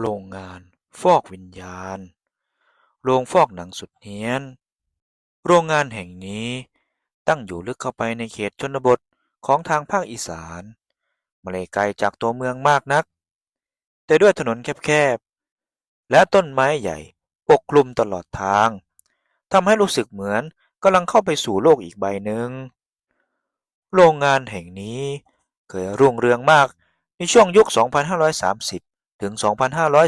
โรงงานฟอกวิญญาณ โรงฟอกหนังสุดเฮี้ยน โรงงานแห่งนี้ตั้งอยู่ลึกเข้าไปในเขตชนบทของทางภาคอีสานไม่ได้ไกลจากตัวเมืองมากนัก แต่ด้วยถนนแคบๆ และต้นไม้ใหญ่ปกคลุมตลอดทางทำให้รู้สึกเหมือนกำลังเข้าไปสู่โลกอีกใบหนึ่ง โรงงานแห่งนี้เคยรุ่งเรืองมากในช่วงยุค 2530 ถึง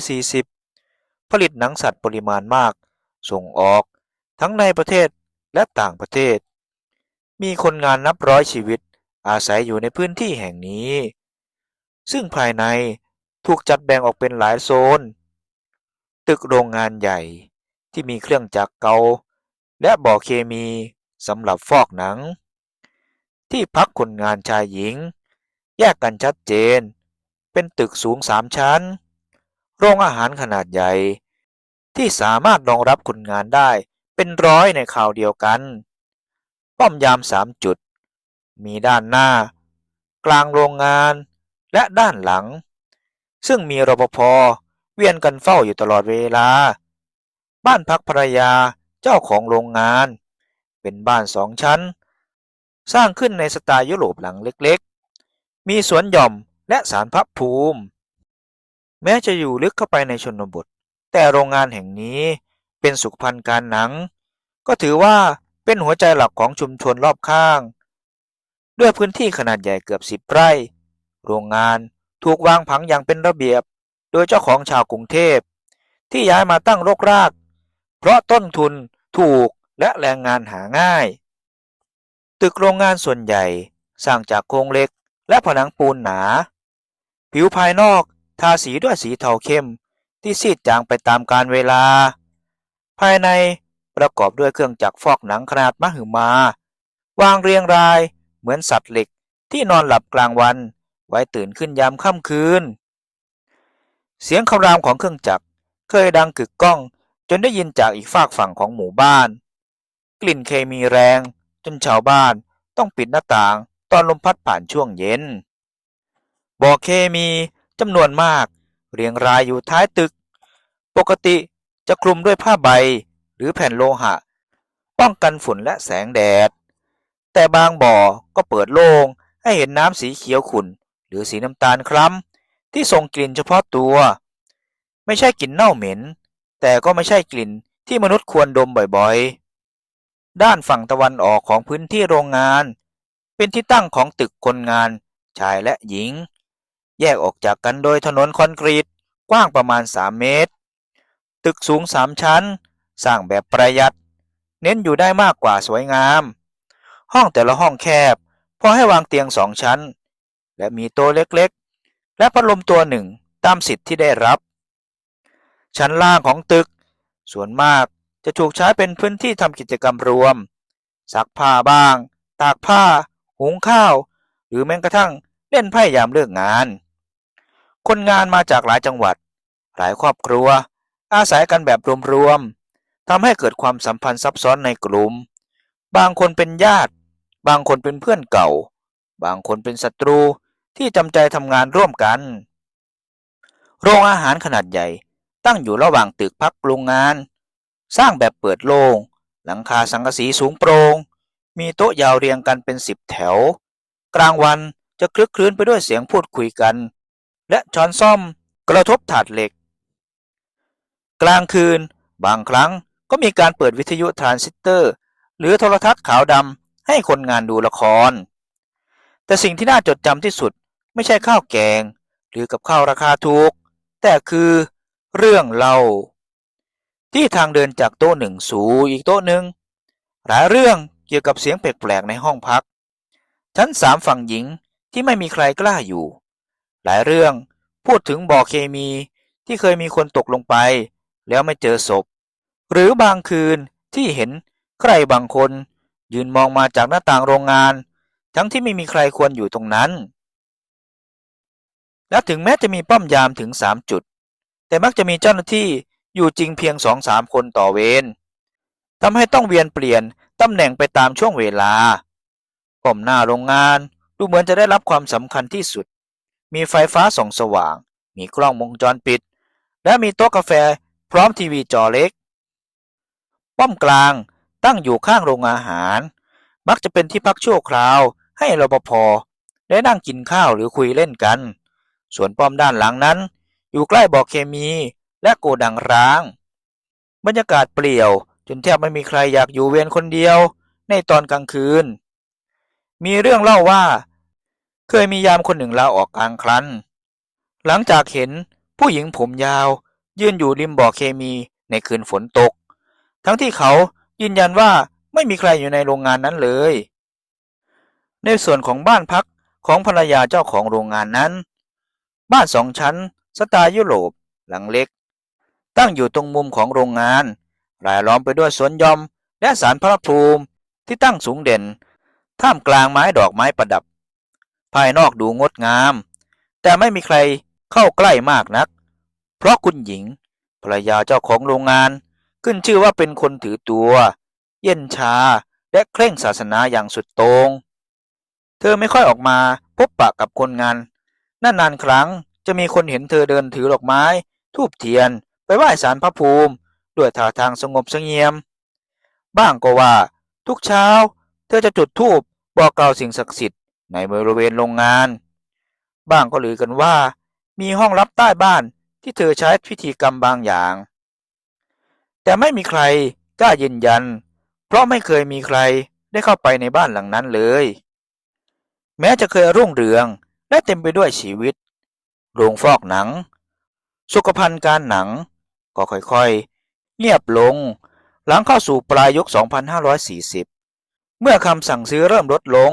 2540 ผลิตหนังสัตว์ปริมาณมาก ส่งออก ทั้งในประเทศและต่างประเทศ มีคนงานนับร้อยชีวิตอาศัยอยู่ในพื้นที่แห่งนี้ ซึ่งภายในถูกจัดแบ่งออกเป็นหลายโซน ตึกโรงงานใหญ่ที่มีเครื่องจักรเก่าและบ่อเคมีสำหรับฟอกหนัง ที่พักคนงานชายหญิง แยกกันชัดเจน เป็นตึกสูงสามชั้น โรงอาหารขนาดใหญ่ ที่สามารถรองรับคนงานได้เป็นร้อยในคราวเดียวกัน ป้อมยามสามจุด มีด้านหน้า กลางโรงงานและด้านหลัง ซึ่งมีรปภเวียนกันเฝ้าอยู่ตลอดเวลา บ้านพักภรรยาเจ้าของโรงงาน เป็นบ้านสองชั้น สร้างขึ้นในสไตล์ยุโรปหลังเล็กๆ มีสวนหย่อม และสารพระภูมิ แม้จะอยู่ลึกเข้าไปในชนบท แต่โรงงานแห่งนี้เป็นสุขภัณฑ์การหนัง ก็ถือว่าเป็นหัวใจหลักของชุมชนรอบข้าง ด้วยพื้นที่ขนาดใหญ่เกือบสิบไร่ โรงงานถูกวางผังอย่างเป็นระเบียบ โดยเจ้าของชาวกรุงเทพ ที่ย้ายมาตั้งรกราก เพราะต้นทุนถูกและแรงงานหาง่าย ตึกโรงงานส่วนใหญ่สร้างจากโครงเหล็กและผนังปูนหนา ผิวภายนอกทาสีด้วยสีเทาเข้ม ที่ซีดจางไปตามกาลเวลา ภายในประกอบด้วยเครื่องจักรฟอกหนังขนาดมหึมา วางเรียงรายเหมือนสัตว์เหล็กที่นอนหลับกลางวัน ไว้ตื่นขึ้นยามค่ำคืน เสียงคำรามของเครื่องจักรเคยดังกึกก้อง จนได้ยินจากอีกฝากฝั่งของหมู่บ้าน กลิ่นเคมีแรง จนชาวบ้านต้องปิดหน้าต่าง ตอนลมพัดผ่านช่วงเย็น บ่อเคมีจำนวนมาก เรียงรายอยู่ท้ายตึก ปกติจะคลุมด้วยผ้าใบหรือแผ่นโลหะ ป้องกันฝุ่นและแสงแดด แต่บางบ่อก็เปิดโล่งให้เห็นน้ำสีเขียวขุ่น หรือสีน้ำตาลคล้ำที่ส่งกลิ่นเฉพาะตัว ไม่ใช่กลิ่นเน่าเหม็น แต่ก็ไม่ใช่กลิ่นที่มนุษย์ควรดมบ่อยๆ ด้านฝั่งตะวันออกของพื้นที่โรงงาน เป็นที่ตั้งของตึกคนงานชายและหญิง แยกออกจากกันโดยถนนคอนกรีตกว้างประมาณ 3 เมตร ตึกสูง 3 ชั้น สร้างแบบประหยัด เน้นอยู่ได้มากกว่าสวยงาม ห้องแต่ละห้องแคบ พอให้วางเตียงสองชั้น และมีโต๊ะเล็กๆ และพัดลมตัวหนึ่งตามสิทธิ์ที่ได้รับ ชั้นล่างของตึก ส่วนมากจะถูกใช้เป็นพื้นที่ทำกิจกรรมรวม ซักผ้าบ้าง ตากผ้า หุงข้าว หรือแม้กระทั่งเล่นไพ่ยามเลิกงาน คนงานมาจากหลายจังหวัด หลายครอบครัว อาศัยกันแบบรวมๆทำให้เกิดความสัมพันธ์ซับซ้อนในกลุ่ม บางคนเป็นญาติ บางคนเป็นเพื่อนเก่า บางคนเป็นศัตรูที่จำใจทำงานร่วมกัน โรงอาหารขนาดใหญ่ตั้งอยู่ระหว่างตึกพักโรงงาน สร้างแบบเปิดโล่งหลังคาสังกะสีสูงโปรง่งมีโต๊ะยาวเรียงกันเป็นสิบแถว กลางวันจะคลึกคลื้นไปด้วยเสียงพูดคุยกัน และช้อนซ่อมกระทบถาดเหล็ก กลางคืน บางครั้งก็มีการเปิดวิทยุทรานซิสเตอร์ หรือโทรทัศน์ขาวดำให้คนงานดูละคร แต่สิ่งที่น่าจดจำที่สุดไม่ใช่ข้าวแกง หรือกับข้าวราคาถูก แต่คือเรื่องเล่า ที่ทางเดินจากโต๊ะหนึ่งสู่อีกโต๊ะหนึ่งหลายเรื่องเกี่ยวกับเสียงแปลกๆในห้องพัก ชั้นสามฝั่งหญิงที่ไม่มีใครกล้าอยู่ หลายเรื่องพูดถึงบ่อเคมีที่เคยมีคนตกลงไป แล้วไม่เจอศพ หรือบางคืนที่เห็นใครบางคน ยืนมองมาจากหน้าต่างโรงงาน ทั้งที่ไม่มีใครควรอยู่ตรงนั้น และถึงแม้จะมีป้อมยามถึงสามจุด แต่มักจะมีเจ้าหน้าที่อยู่จริงเพียงสองสามคนต่อเวรทำให้ต้องเวียนเปลี่ยนตำแหน่งไปตามช่วงเวลาป้อมหน้าโรงงานดูเหมือนจะได้รับความสำคัญที่สุด มีไฟฟ้าส่องสว่าง มีกล้องวงจรปิด และมีโต๊ะกาแฟพร้อมทีวีจอเล็ก ป้อมกลางตั้งอยู่ข้างโรงอาหาร มักจะเป็นที่พักชั่วคราวให้รปภได้นั่งกินข้าวหรือคุยเล่นกัน ส่วนป้อมด้านหลังนั้น อยู่ใกล้บ่อเคมีและโกดังร้าง บรรยากาศเปลี่ยว จนแทบไม่มีใครอยากอยู่เวรคนเดียวในตอนกลางคืน มีเรื่องเล่าว่า เคยมียามคนหนึ่งลาออกกลางครันหลังจากเห็นผู้หญิงผมยาว ยืนอยู่ริมบ่อเคมีในคืนฝนตก ทั้งที่เขายืนยันว่าไม่มีใครอยู่ในโรงงานนั้นเลย ในส่วนของบ้านพักของภรรยาเจ้าของโรงงานนั้น บ้านสองชั้น สไตล์ยุโรปหลังเล็ก ตั้งอยู่ตรงมุมของโรงงานรายล้อมไปด้วยสวนยอมและสารพระภูมิที่ตั้งสูงเด่น ท่ามกลางไม้ดอกไม้ประดับ ภายนอกดูงดงาม แต่ไม่มีใครเข้าใกล้มากนัก เพราะคุณหญิงภรรยาเจ้าของโรงงาน ขึ้นชื่อว่าเป็นคนถือตัว เย็นชาและเคร่งศาสนาอย่างสุดโตง่งเธอไม่ค่อยออกมาพบปะกับคนงานนานๆครั้งจะมีคนเห็นเธอเดินถือดอกไม้ ทูบเทียน ไปไหว้สารพระภูมิ ด้วยท่าทางสงบเสงี่ยม บ้างก็ว่า ทุกเช้า เธอจะจุดธูปบอกกล่าวสิ่งศักดิ์สิทธิ์ ในบริเวณโรงงาน บ้างก็ลือกันว่า มีห้องลับใต้บ้านที่เธอใช้พิธีกรรมบางอย่าง แต่ไม่มีใครกล้ายืนยัน เพราะไม่เคยมีใครได้เข้าไปในบ้านหลังนั้นเลย แม้จะเคยรุ่งเรืองและเต็มไปด้วยชีวิต โรงฟอกหนัง สุขภัณฑ์การหนัง ก็ค่อยๆ เงียบลง หลังเข้าสู่ปลายยุค 2540 เมื่อคำสั่งซื้อเริ่มลดลง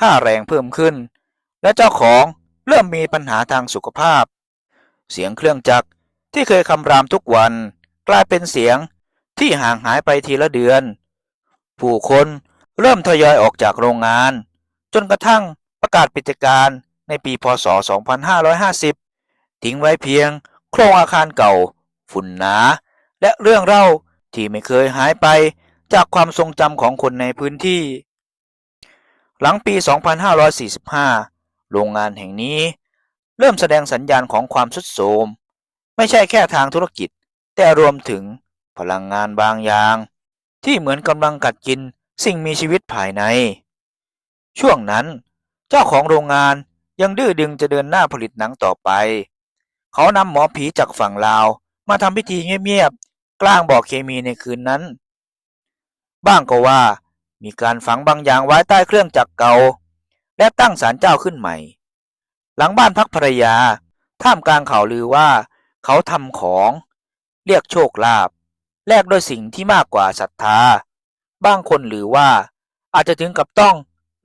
ค่าแรงเพิ่มขึ้น และเจ้าของเริ่มมีปัญหาทางสุขภาพ เสียงเครื่องจักรที่เคยคำรามทุกวัน กลายเป็นเสียงที่ห่างหายไปทีละเดือน ผู้คนเริ่มทยอยออกจากโรงงาน จนกระทั่งประกาศปิดการในปีพศ 2550 ทิ้งไว้เพียงโครงอาคารเก่า ฝุ่นหนา และเรื่องเล่าที่ไม่เคยหายไปจากความทรงจำของคนในพื้นที่ หลังปี 2545 โรงงานแห่งนี้เริ่มแสดงสัญญาณของความสุดโทรมไม่ใช่แค่ทางธุรกิจ แต่รวมถึงพลังงานบางอย่าง ที่เหมือนกำลังกัดกินสิ่งมีชีวิตภายใน ช่วงนั้น เจ้าของโรงงานยังดื้อดึงจะเดินหน้าผลิตหนังต่อไป เขานำหมอผีจากฝั่งลาวมาทำพิธีเงียบๆกลางบ่อเคมีในคืนนั้น บ้างก็ว่า มีการฝังบางอย่างไว้ใต้เครื่องจักรเก่า และตั้งศาลเจ้าขึ้นใหม่ หลังบ้านพักภรรยา ท่ามกลางข่าวลือว่า เขาทำของ เรียกโชคลาภแลกด้วยสิ่งที่มากกว่าศรัทธา บางคนหรือว่า อาจจะถึงกับต้อง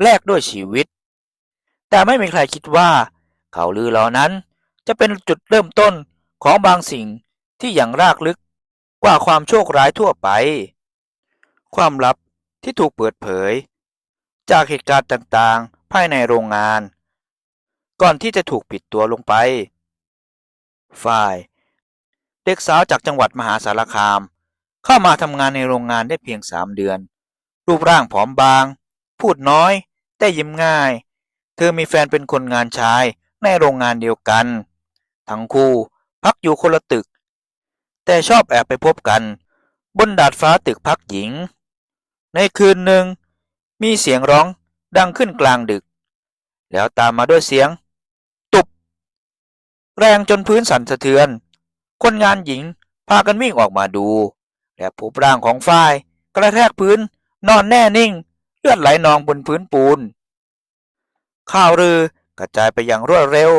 แลกด้วยชีวิต แต่ไม่มีใครคิดว่าข่าวลือเหล่านั้นจะเป็นจุดเริ่มต้นของบางสิ่งที่อย่างรากลึกกว่าความโชคร้ายทั่วไป ความลับ ที่ถูกเปิดเผย จากเหตุการณ์ต่างๆ ภายในโรงงาน ก่อนที่จะถูกปิดตัวลงไป ฝ่าย เด็กสาวจากจังหวัดมหาสารคาม เข้ามาทำงานในโรงงานได้เพียงสามเดือน รูปร่างผอมบาง พูดน้อย แต่ยิ้มง่าย เธอมีแฟนเป็นคนงานชายในโรงงานเดียวกัน ทั้งคู่พักอยู่คนละตึก แต่ชอบแอบไปพบกัน บนดาดฟ้าตึกพักหญิง ในคืนหนึ่ง มีเสียงร้องดังขึ้นกลางดึก แล้วตามมาด้วยเสียง ตุบ แรงจนพื้นสั่นสะเทือน คนงานหญิงพากันวิ่งออกมาดู และพบร่างของฝ้ายกระแทกพื้นนอนแน่นิ่ง เลือดไหลนองบนพื้นปูน ข่าวลือกระจายไปอย่างรวดเร็ว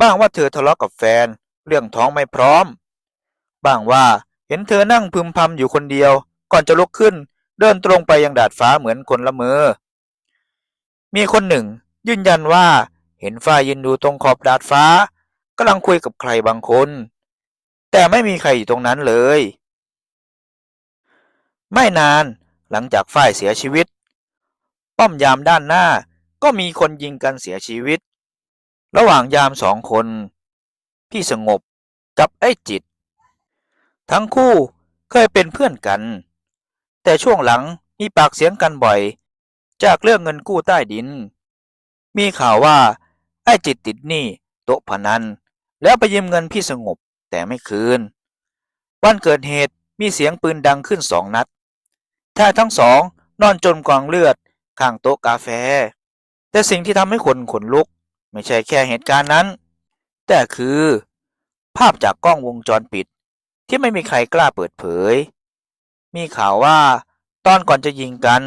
บ้างว่าเธอทะเลาะกับแฟน เรื่องท้องไม่พร้อม บ้างว่าเห็นเธอนั่งพึมพำอยู่คนเดียว ก่อนจะลุกขึ้น เดินตรงไปยังดาดฟ้าเหมือนคนละเมอ มีคนหนึ่ง ยืนยันว่าเห็นฝ้ายยืนอยู่ตรงขอบดาดฟ้ากำลังคุยกับใครบางคน แต่ไม่มีใครอยู่ตรงนั้นเลย ไม่นานหลังจากฝ้ายเสียชีวิต ป้อมยามด้านหน้าก็มีคนยิงกันเสียชีวิต ระหว่างยามสองคน พี่สงบกับไอ้จิต ทั้งคู่เคยเป็นเพื่อนกัน แต่ช่วงหลังมีปากเสียงกันบ่อย จากเรื่องเงินกู้ใต้ดิน มีข่าวว่า ไอ้จิตติดหนี้โต๊ะพนัน แล้วไปยืมเงินพี่สงบแต่ไม่คืน วันเกิดเหตุมีเสียงปืนดังขึ้นสองนัดชาทั้งสองนอนจมกองเลือดข้างโต๊ะกาแฟ แต่สิ่งที่ทำให้คนขนลุก ไม่ใช่แค่เหตุการณ์นั้น แต่คือ ภาพจากกล้องวงจรปิดที่ไม่มีใครกล้าเปิดเผย มีข่าวว่า ตอนก่อนจะยิงกัน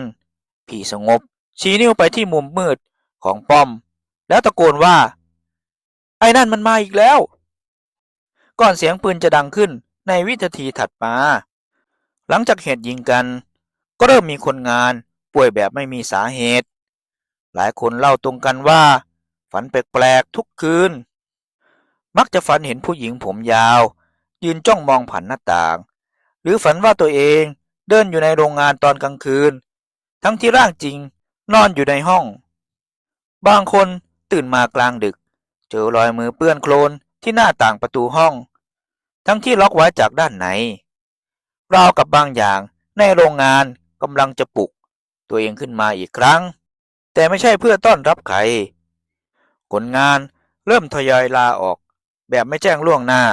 ผีสงบ ชี้นิ้วไปที่มุมมืดของป้อม แล้วตะโกนว่า ไอ้นั่นมันมาอีกแล้ว ก่อนเสียงปืนจะดังขึ้นในวินาทีถัดมา หลังจากเหตุยิงกัน ก็เริ่มมีคนงานป่วยแบบไม่มีสาเหตุ หลายคนเล่าตรงกันว่า ฝันแปลกๆทุกคืน มักจะฝันเห็นผู้หญิงผมยาว ยืนจ้องมองผ่านหน้าต่าง หรือฝันว่าตัวเองเดินอยู่ในโรงงานตอนกลางคืน ทั้งที่ร่างจริงนอนอยู่ในห้อง บางคนตื่นมากลางดึก เจอรอยมือเปื้อนโคลนที่หน้าต่างประตูห้อง ทั้งที่ล็อกไว้จากด้านในราวกับบางอย่างในโรงงานกำลังจะปลุก ตัวเองขึ้นมาอีกครั้ง แต่ไม่ใช่เพื่อต้อนรับใครคนงานเริ่มทยอยลาออก แบบไม่แจ้งล่วงหน้า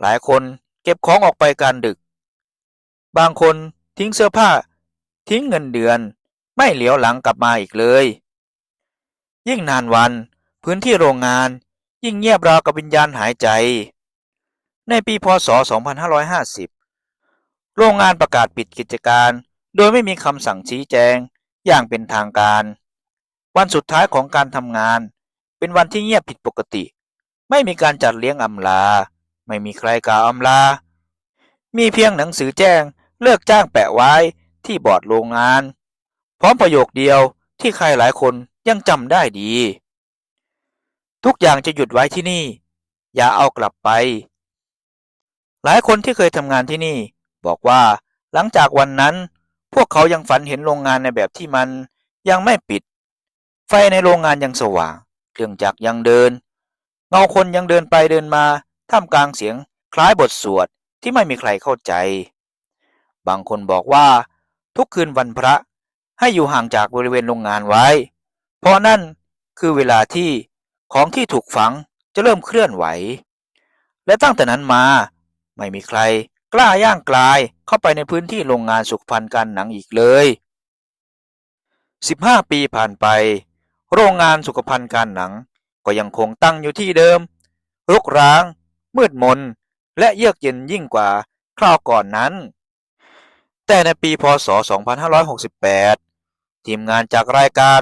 หลายคนเก็บของออกไปการดึก บางคนทิ้งเสื้อผ้า ทิ้งเงินเดือน ไม่เหลียวหลังกลับมาอีกเลย ยิ่งนานวันพื้นที่โรงงานยิ่งเงียบราวกับวิญญาณหายใจ ในปีพศ 2550 โรงงานประกาศปิดกิจการ โดยไม่มีคำสั่งชี้แจงอย่างเป็นทางการ วันสุดท้ายของการทำงาน เป็นวันที่เงียบผิดปกติ ไม่มีการจัดเลี้ยงอำลา ไม่มีใครกล่าวอำลา มีเพียงหนังสือแจ้ง เลิกจ้างแปะไว้ที่บอร์ดโรงงาน พร้อมประโยคเดียวที่ใครหลายคนยังจำได้ดี ทุกอย่างจะหยุดไว้ที่นี่ อย่าเอากลับไป หลายคนที่เคยทำงานที่นี่ บอกว่าหลังจากวันนั้น พวกเขายังฝันเห็นโรงงานในแบบที่มันยังไม่ปิด ไฟในโรงงานยังสว่างเครื่องจักรยังเดิน เงาคนยังเดินไปเดินมาท่ามกลางเสียงคล้ายบทสวดที่ไม่มีใครเข้าใจ บางคนบอกว่า ทุกคืนวันพระให้อยู่ห่างจากบริเวณโรงงานไว้ เพราะนั่นคือเวลาที่ของที่ถูกฝังจะเริ่มเคลื่อนไหว และตั้งแต่นั้นมา ไม่มีใครกล้าย่างกลายเข้าไปในพื้นที่โรงงานสุขภัณฑ์การหนังอีกเลย 15 ปีผ่านไป โรงงานสุขภัณฑ์การหนังก็ยังคงตั้งอยู่ที่เดิมรกร้าง มืดมน และเยือกเย็นยิ่งกว่าคราวก่อนนั้น แต่ในปีพศ 2568 ทีมงานจากรายการ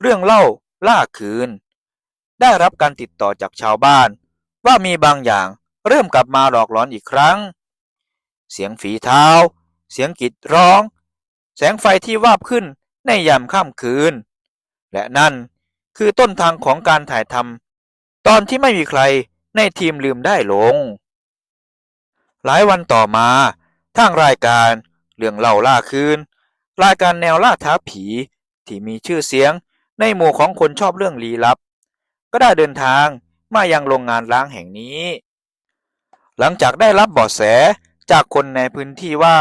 เรื่องเล่าล่าคืน ได้รับการติดต่อจากชาวบ้าน ว่ามีบางอย่างเริ่มกลับมาหลอกหลอนอีกครั้ง เสียงฝีเท้า เสียงกรีดร้อง แสงไฟที่วาบขึ้นในยามค่ำคืน และนั่นคือต้นทางของการถ่ายทำตอนที่ไม่มีใครในทีมลืมได้ลง หลายวันต่อมาทางรายการ เรื่องเล่าล่าคืน รายการแนวล่าท้าผีที่มีชื่อเสียงในหมู่ของคนชอบเรื่องลี้ลับ ก็ได้เดินทางมายังโรงงานล้างแห่งนี้ หลังจากได้รับเบาะแสจากคนในพื้นที่ว่า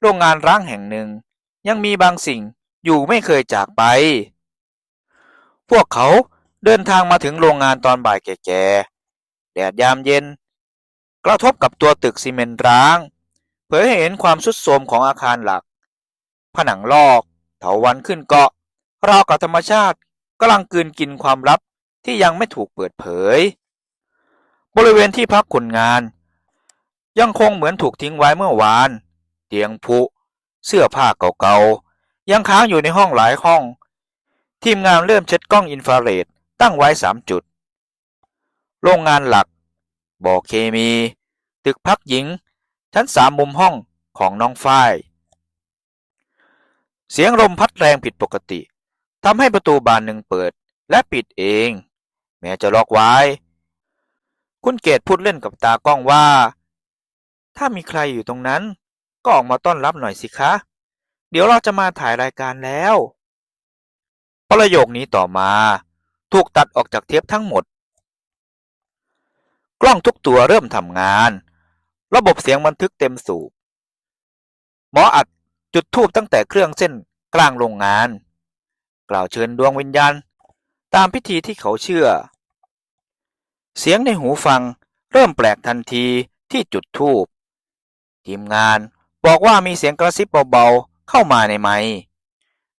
โรงงานร้างแห่งหนึ่ง ยังมีบางสิ่งอยู่ไม่เคยจากไป พวกเขาเดินทางมาถึงโรงงานตอนบ่ายแก่ๆแดดยามเย็น กระทบกับตัวตึกซีเมนต์ร้าง เผยให้เห็นความสุดโทรมของอาคารหลัก ผนังลอก เถาวันขึ้นเกาะราวกับธรรมชาติกำลังกืนกินความลับที่ยังไม่ถูกเปิดเผย บริเวณที่พักคนงาน ยังคงเหมือนถูกทิ้งไว้เมื่อวาน เตียงผุ เสื้อผ้าเก่าๆ ยังค้างอยู่ในห้องหลายห้อง ทีมงานเริ่มเช็ดกล้องอินฟราเรดตั้งไว้สามจุด โรงงานหลัก บ่อเคมี ตึกพักหญิง ชั้นสามมุมห้องของน้องฝ้าย เสียงลมพัดแรงผิดปกติทำให้ประตูบานหนึ่งเปิด และปิดเอง แม้จะล็อกไว้ คุณเกตพูดเล่นกับตากล้องว่า ถ้ามีใครอยู่ตรงนั้น ก็ออกมาต้อนรับหน่อยสิคะ เดี๋ยวเราจะมาถ่ายรายการแล้วประโยคนี้ต่อมา ถูกตัดออกจากเทปทั้งหมด กล้องทุกตัวเริ่มทำงาน ระบบเสียงบันทึกเต็มสูบ หมออัดจุดทูบตั้งแต่เครื่องเส้นกลางโรงงาน กล่าวเชิญดวงวิญญาณ ตามพิธีที่เขาเชื่อ เสียงในหูฟังเริ่มแปลกทันทีที่จุดธูปทีมงานบอกว่ามีเสียงกระซิบเบาๆเข้ามาในไมค์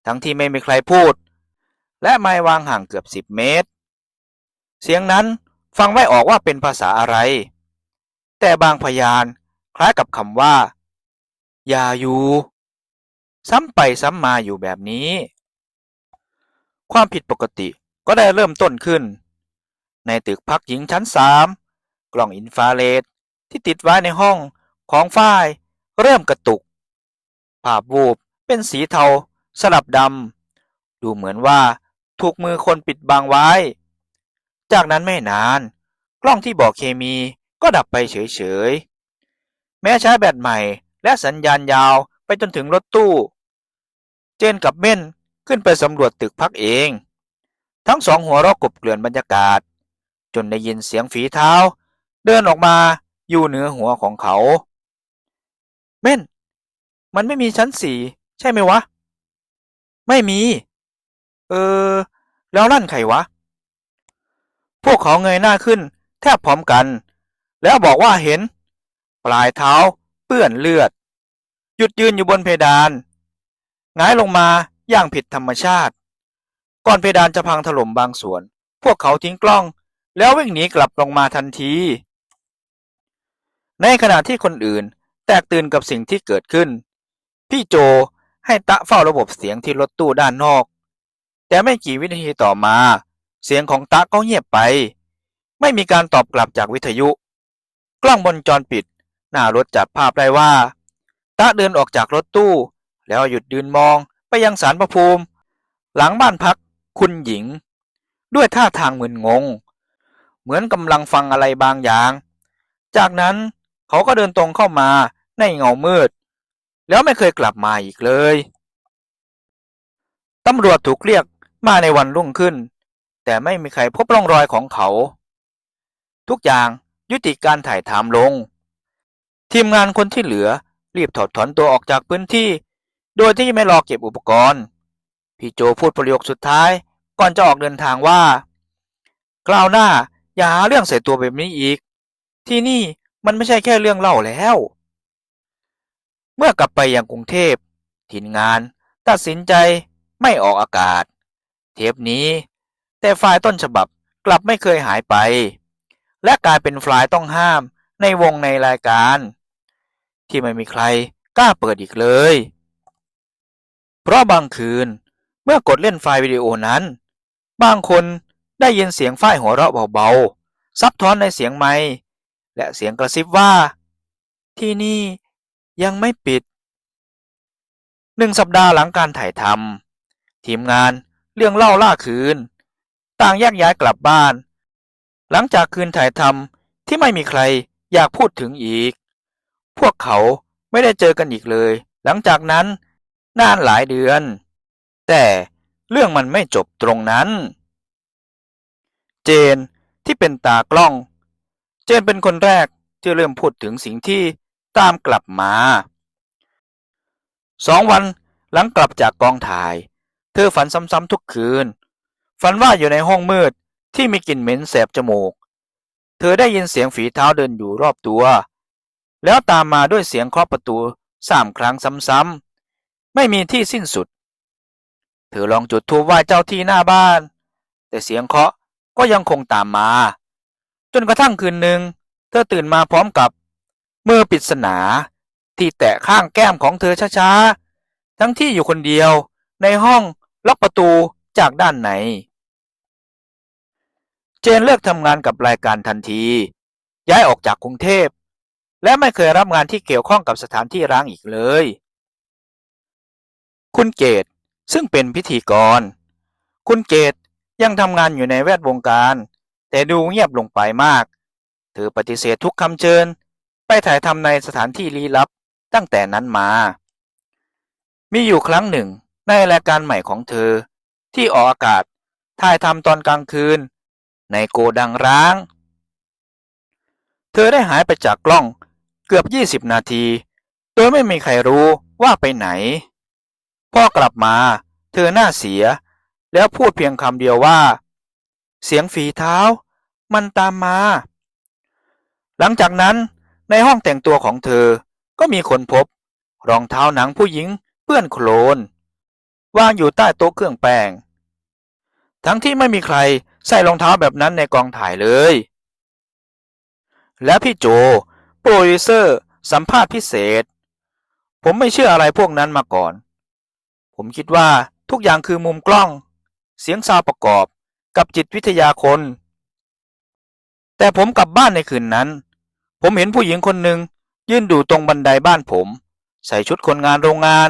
ทั้งที่ไม่มีใครพูด และไมค์วางห่างเกือบสิบเมตร เสียงนั้นฟังไม่ออกว่าเป็นภาษาอะไร แต่บางพยานคล้ายกับคำว่า อย่าอยู่ ซ้ำไปซ้ำมาอยู่แบบนี้ ความผิดปกติก็ได้เริ่มต้นขึ้น ในตึกพักหญิงชั้นสามกล่องอินฟราเรดที่ติดไว้ในห้องของฝ้ายเริ่มกระตุก ภาพวูบเป็นสีเทา สลับดำ ดูเหมือนว่าถูกมือคนปิดบังไว้ จากนั้นไม่นาน กล้องที่บอกเคมี ก็ดับไปเฉยๆ แม้ใช้แบตใหม่และสัญญาณยาวไปจนถึงรถตู้ เจนกับเม่นขึ้นไปสำรวจตึกพักเอง ทั้งสองหัวเราะกบเกลื่อนบรรยากาศ จนได้ยินเสียงฝีเท้า เดินออกมาอยู่เหนือหัวของเขา เม่น มันไม่มีชั้นสี่ใช่ไหมวะ ไม่มี เออ แล้วนั่นใครวะ พวกเขาเงยหน้าขึ้น แทบพร้อมกัน แล้วบอกว่าเห็น ปลายเท้าเปื้อนเลือด หยุดยืนอยู่บนเพดานงายลงมาอย่างผิดธรรมชาติ ก่อนเพดานจะพังถล่มบางส่วน พวกเขาทิ้งกล้อง แล้ววิ่งหนีกลับลงมาทันที ในขณะที่คนอื่นแตกตื่นกับสิ่งที่เกิดขึ้น พี่โจให้ตะเฝ้าระบบเสียงที่รถตู้ด้านนอก แต่ไม่กี่วินาทีต่อมา เสียงของตะก็เงียบไป ไม่มีการตอบกลับจากวิทยุ กล้องบนจรปิด หน้ารถจับภาพได้ว่า ตะเดินออกจากรถตู้ แล้วหยุดยืนมองไปยังสารพระภูมิ หลังบ้านพักคุณหญิง ด้วยท่าทางมึนงง เหมือนกำลังฟังอะไรบางอย่าง จากนั้นเขาก็เดินตรงเข้ามาในเงามืด แล้วไม่เคยกลับมาอีกเลยตำรวจถูกเรียกมาในวันรุ่งขึ้น แต่ไม่มีใครพบร่องรอยของเขา ทุกอย่าง ยุติการถ่ายทำลง ทีมงานคนที่เหลือรีบถอดถอนตัวออกจากพื้นที่ โดยที่ไม่รอเก็บอุปกรณ์ พี่โจพูดประโยคสุดท้ายก่อนจะออกเดินทางว่า กล่าวหน้าอย่าหาเรื่องใส่ตัวแบบนี้อีก ที่นี่มันไม่ใช่แค่เรื่องเล่าแล้ว เมื่อกลับไปยังกรุงเทพทีมงานตัดสินใจไม่ออกอากาศ เทปนี้ แต่ไฟล์ต้นฉบับกลับไม่เคยหายไป และกลายเป็นไฟล์ต้องห้ามในวงในรายการ ที่ไม่มีใครกล้าเปิดอีกเลย เพราะบางคืนเมื่อกดเล่นไฟล์วิดีโอนั้น บางคนได้ยินเสียงฝ้ายหัวเราะเบาๆ ซับซ้อนในเสียงไม้และเสียงกระซิบว่า ที่นี่ยังไม่ปิดหนึ่งสัปดาห์หลังการถ่ายทำทีมงานเรื่องเล่าล่าคืน ต่างแยกย้ายกลับบ้าน หลังจากคืนถ่ายทำที่ไม่มีใครอยากพูดถึงอีก พวกเขาไม่ได้เจอกันอีกเลย หลังจากนั้นนานหลายเดือน แต่เรื่องมันไม่จบตรงนั้น เจนที่เป็นตากล้อง เจนเป็นคนแรกที่เริ่มพูดถึงสิ่งที่ตามกลับมาสองวันหลังกลับจากกองถ่าย เธอฝันซ้ำๆทุกคืน ฝันว่าอยู่ในห้องมืด ที่มีกลิ่นเหม็นแสบจมูก เธอได้ยินเสียงฝีเท้าเดินอยู่รอบตัว แล้วตามมาด้วยเสียงเคาะประตูสามครั้งซ้ำๆไม่มีที่สิ้นสุด เธอลองจุดธูปไหว้เจ้าที่หน้าบ้าน แต่เสียงเคาะก็ยังคงตามมา จนกระทั่งคืนหนึ่ง เธอตื่นมาพร้อมกับมือปริศนาที่แตะข้างแก้มของเธอช้าๆ ทั้งที่อยู่คนเดียวในห้องล็อกประตูจากด้านใน เจนเลิกทำงานกับรายการทันที ย้ายออกจากกรุงเทพ และไม่เคยรับงานที่เกี่ยวข้องกับสถานที่ร้างอีกเลย คุณเกตซึ่งเป็นพิธีกร คุณเกตยังทำงานอยู่ในแวดวงการ แต่ดูเงียบลงไปมาก เธอปฏิเสธทุกคำเชิญ ไปถ่ายทำในสถานที่ลี้ลับตั้งแต่นั้นมา มีอยู่ครั้งหนึ่งในรายการใหม่ของเธอ ที่ออกอากาศถ่ายทำตอนกลางคืน ในโกดังร้าง เธอได้หายไปจากกล้องเกือบ 20 นาที โดยไม่มีใครรู้ว่าไปไหน พ่อกลับมาเธอหน้าเสีย แล้วพูดเพียงคำเดียวว่า เสียงฝีเท้า มันตามมา หลังจากนั้นในห้องแต่งตัวของเธอก็มีคนพบ รองเท้าหนังผู้หญิงเปื้อนโคลนวางอยู่ใต้โต๊ะเครื่องแป้ง ทั้งที่ไม่มีใคร ใส่รองเท้าแบบนั้นในกองถ่ายเลย และพี่โจ โปรดิวเซอร์ สัมภาษณ์พิเศษ ผมไม่เชื่ออะไรพวกนั้นมาก่อน ผมคิดว่าทุกอย่างคือมุมกล้อง เสียงซาวประกอบกับจิตวิทยาคน แต่ผมกลับบ้านในคืนนั้น ผมเห็นผู้หญิงคนหนึ่งยืนอยู่ตรงบันไดบ้านผม ใส่ชุดคนงานโรงงาน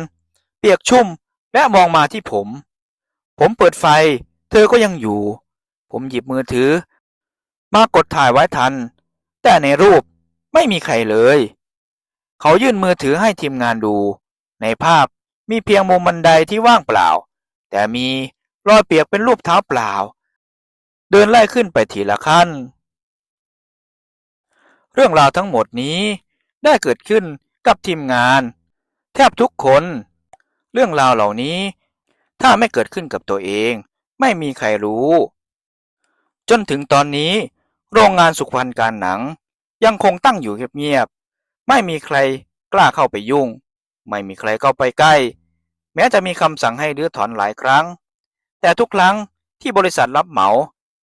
เปียกชุ่มและมองมาที่ผม ผมเปิดไฟ เธอก็ยังอยู่ ผมหยิบมือถือ มากดถ่ายไว้ทัน แต่ในรูปไม่มีใครเลย เขายื่นมือถือให้ทีมงานดู ในภาพมีเพียงมุมบันไดที่ว่างเปล่า แต่มีรอยเปียกเป็นรูปเท้าเปล่า เดินไล่ขึ้นไปทีละขั้น เรื่องราวทั้งหมดนี้ได้เกิดขึ้นกับทีมงาน แทบทุกคน เรื่องราวเหล่านี้ ถ้าไม่เกิดขึ้นกับตัวเอง ไม่มีใครรู้ จนถึงตอนนี้ โรงงานสุขภัณฑ์การหนัง ยังคงตั้งอยู่เงียบๆไม่มีใครกล้าเข้าไปยุ่ง ไม่มีใครเข้าไปใกล้ แม้จะมีคำสั่งให้รื้อถอนหลายครั้ง แต่ทุกครั้งที่บริษัทรับเหมา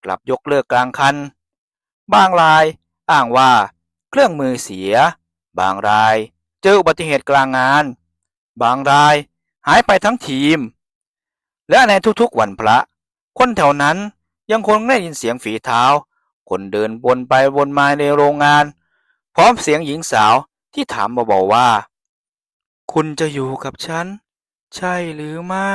กลับยกเลิกกลางคัน บางรายอ้างว่าเครื่องมือเสีย บางรายเจออุบัติเหตุกลางงาน บางรายหายไปทั้งทีม และในทุกๆวันพระ คนแถวนั้น ยังคงได้ยินเสียงฝีเท้า คนเดินวนไปวนมาในโรงงาน พร้อมเสียงหญิงสาวที่ถามเบาๆว่า คุณจะอยู่กับฉัน ใช่หรือไม่